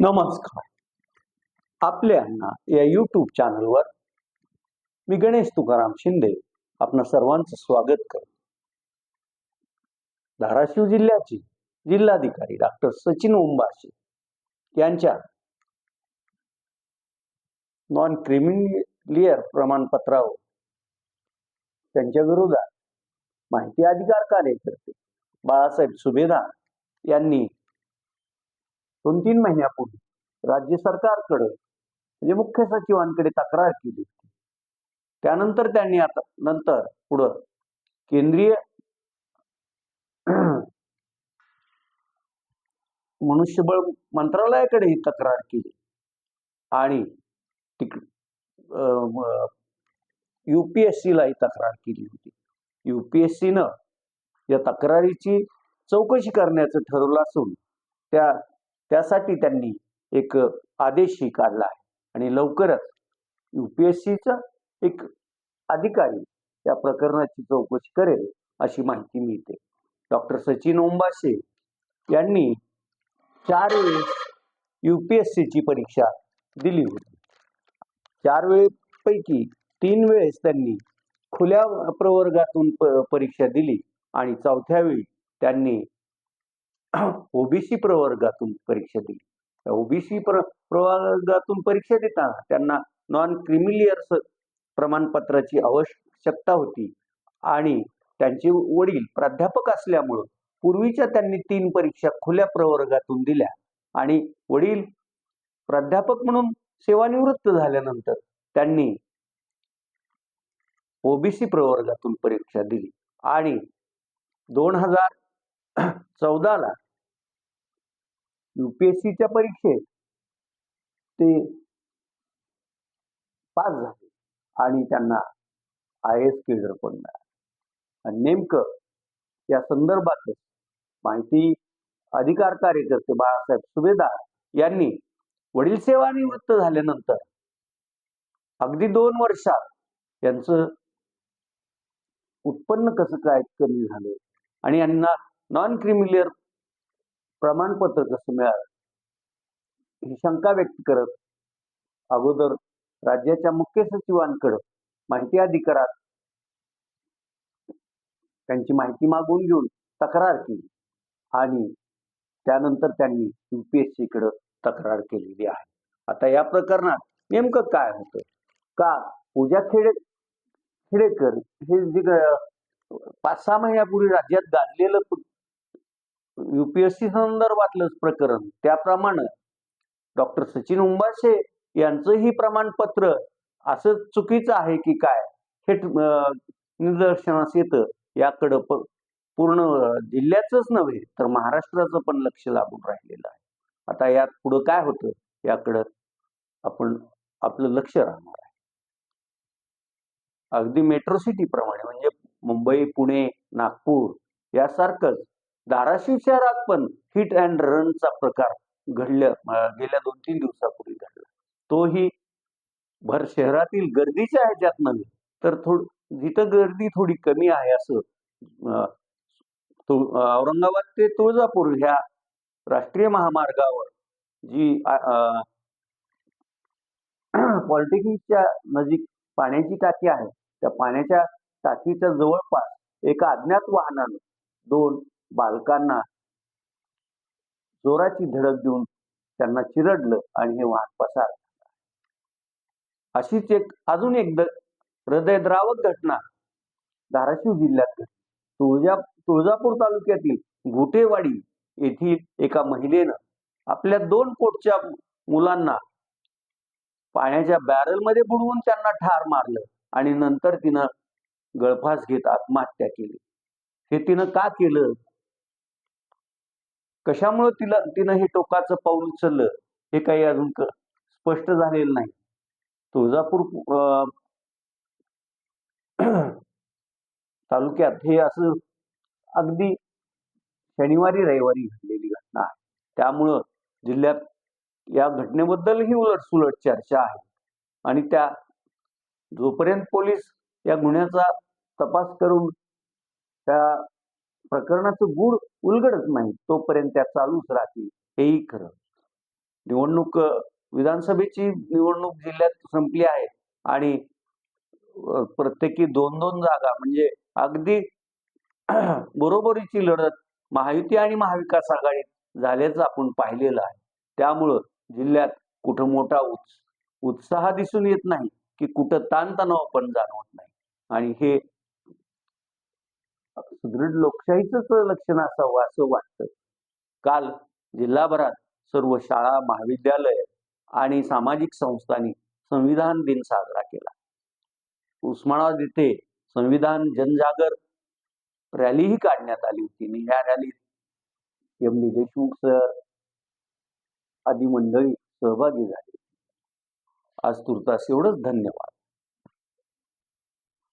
नमस्कार. आपल्यांना या यूट्यूब चॅनलवर मी गणेश तुकाराम शिंदे आपणा सर्वांचं स्वागत करतो. धाराशिव जिल्ह्याचे जिल्हाधिकारी डॉक्टर सचिन ओंबाशे यांच्या नॉन क्रिमिलियर प्रमाणपत्रावर त्यांच्या विरोधात माहिती अधिकार कार्यकर्ते बाळासाहेब सुभेदार यांनी दोन तीन महिन्यापूर्वी राज्य सरकारकडे म्हणजे मुख्य सचिवांकडे तक्रार केली होती. त्यानंतर त्यांनी आता नंतर पुढं केंद्रीय मनुष्यबळ मंत्रालयाकडे ही तक्रार केली. आणि तिक युपीएससीला ही तक्रार केली होती. युपीएससीनं या तक्रारीची चौकशी करण्याचं ठरवलं असून त्या त्यासाठी त्यांनी एक आदेशही काढला आहे. आणि लवकरच युपीएससीचा एक अधिकारी त्या प्रकरणाची चौकशी करेल अशी माहिती मिळते. डॉक्टर सचिन ओंबाशे यांनी चार वेळेस युपीएससीची परीक्षा दिली होती. चार वेळेपैकी तीन वेळेस त्यांनी खुल्या प्रवर्गातून प- परीक्षा दिली आणि चौथ्या वेळी त्यांनी ओबीसी प्रवर्गातून परीक्षा दिली. ओबीसी प्र प्रवर्गातून परीक्षा देताना त्यांना नॉन क्रिमिलियर्स प्रमाणपत्राची आवश्यकता होती. आणि त्यांचे वडील प्राध्यापक असल्यामुळं पूर्वीच्या त्यांनी तीन परीक्षा खुल्या प्रवर्गातून दिल्या. आणि वडील प्राध्यापक म्हणून सेवानिवृत्त झाल्यानंतर त्यांनी ओबीसी प्रवर्गातून परीक्षा दिली. आणि दोन हजार चौदाला युपीएससीच्या परीक्षेत ते पास झाले आणि त्यांना आय एस केडर पण मिळालं. आणि नेमकं या संदर्भात माहिती अधिकार कार्यकर्ते बाळासाहेब सुभेदार यांनी वडील सेवानिवृत्त झाल्यानंतर अगदी दोन वर्षात यांचं उत्पन्न कसं काय कमी झालं? आणि यांना नॉन क्रिमिलियर प्रमाणपत्र कसं मिळालं ही शंका व्यक्त करत अगोदर राज्याच्या मुख्य सचिवांकडं माहिती अधिकारात त्यांची माहिती मागून घेऊन तक्रार केली आणि त्यानंतर त्यांनी युपीएससी कडे तक्रार केलेली आहे. आता या प्रकरणात नेमकं काय होतं? का पूजा खेडे खेडेकर हे जे पाच सहा महिन्यापूर्वी राज्यात गाजलेलं युपीएससी संदर्भातलंच प्रकरण. त्याप्रमाणे डॉक्टर सचिन उंबाशे यांचंही प्रमाणपत्र असं चुकीचं आहे की काय हे निदर्शनास येतं याकडं पूर्ण जिल्ह्याचंच नव्हे तर महाराष्ट्राचं पण लक्ष लागून राहिलेलं आहे. आता यात पुढं काय होतं याकडं आपण आपलं लक्ष राहणार आहे. अगदी मेट्रो सिटी प्रमाणे म्हणजे मुंबई पुणे नागपूर यासारखंच धाराशिव शहरात पण हिट अँड रनचा प्रकार घडल्या गेल्या दोन तीन दिवसापूर्वी घडला. तोही भर शहरातील गर्दीच्या ह्याच्यात नव्हे तर थोड जिथं गर्दी थोडी कमी आहे असं औरंगाबाद ते तुळजापूर ह्या राष्ट्रीय महामार्गावर जी पॉलिटेक्निकच्या नजीक पाण्याची टाकी आहे त्या पाण्याच्या टाकीच्या जवळपास एका अज्ञात वाहनानं दोन बालकांना जोराची धडक देऊन त्यांना चिरडलं आणि हे वाहन पसार अशीच एक अजून एक हृदयद्रावक घटना धाराशिव जिल्ह्यात घडली. तुळजा तुळजापूर तालुक्यातील घुटेवाडी येथील एका महिलेनं आपल्या दोन पोटच्या मुलांना पाण्याच्या बॅरलमध्ये बुडवून त्यांना ठार मारलं आणि नंतर तिनं गळफास घेत आत्महत्या केली. हे तिनं का केलं? कशामुळं तिला तिनं हे टोकाचं पाऊल उचललं हे काही अजून स्पष्ट झालेलं नाही. तुळजापूर तालुक्यात हे असं अगदी शनिवारी रविवारी घडलेली घटना आहे. त्यामुळं जिल्ह्यात या घटनेबद्दलही उलट सुलट चर्चा आहे. आणि त्या जोपर्यंत पोलीस या गुन्ह्याचा तपास करून त्या प्रकरणाचं गूढ उलगडत नाही तोपर्यंत त्या चालूच राहतील हेही खरं. निवडणूक विधानसभेची निवडणूक जिल्ह्यात संपली आहे आणि प्रत्येकी दोन दोन जागा म्हणजे अगदी बरोबरीची लढत महायुती आणि महाविकास आघाडीत झाल्याचं आपण पाहिलेलं आहे. त्यामुळं जिल्ह्यात कुठं मोठा उत्स उत्साह दिसून येत नाही की कुठं ताणतणाव पण जाणवत नाही. आणि हे सुदृढ लोकशाहीच लक्षण असावं असं वाटतं. काल जिल्हाभरात सर्व शाळा महाविद्यालय आणि सामाजिक संस्थांनी संविधान दिन साजरा केला. उस्मानाबाद येथे संविधान जनजागर रॅलीही काढण्यात आली होती. आणि या रॅलीत एम. डी. देशमुख सर आदी मंडळी सहभागी झाली. आज तुर्तास एवढंच धन्यवाद.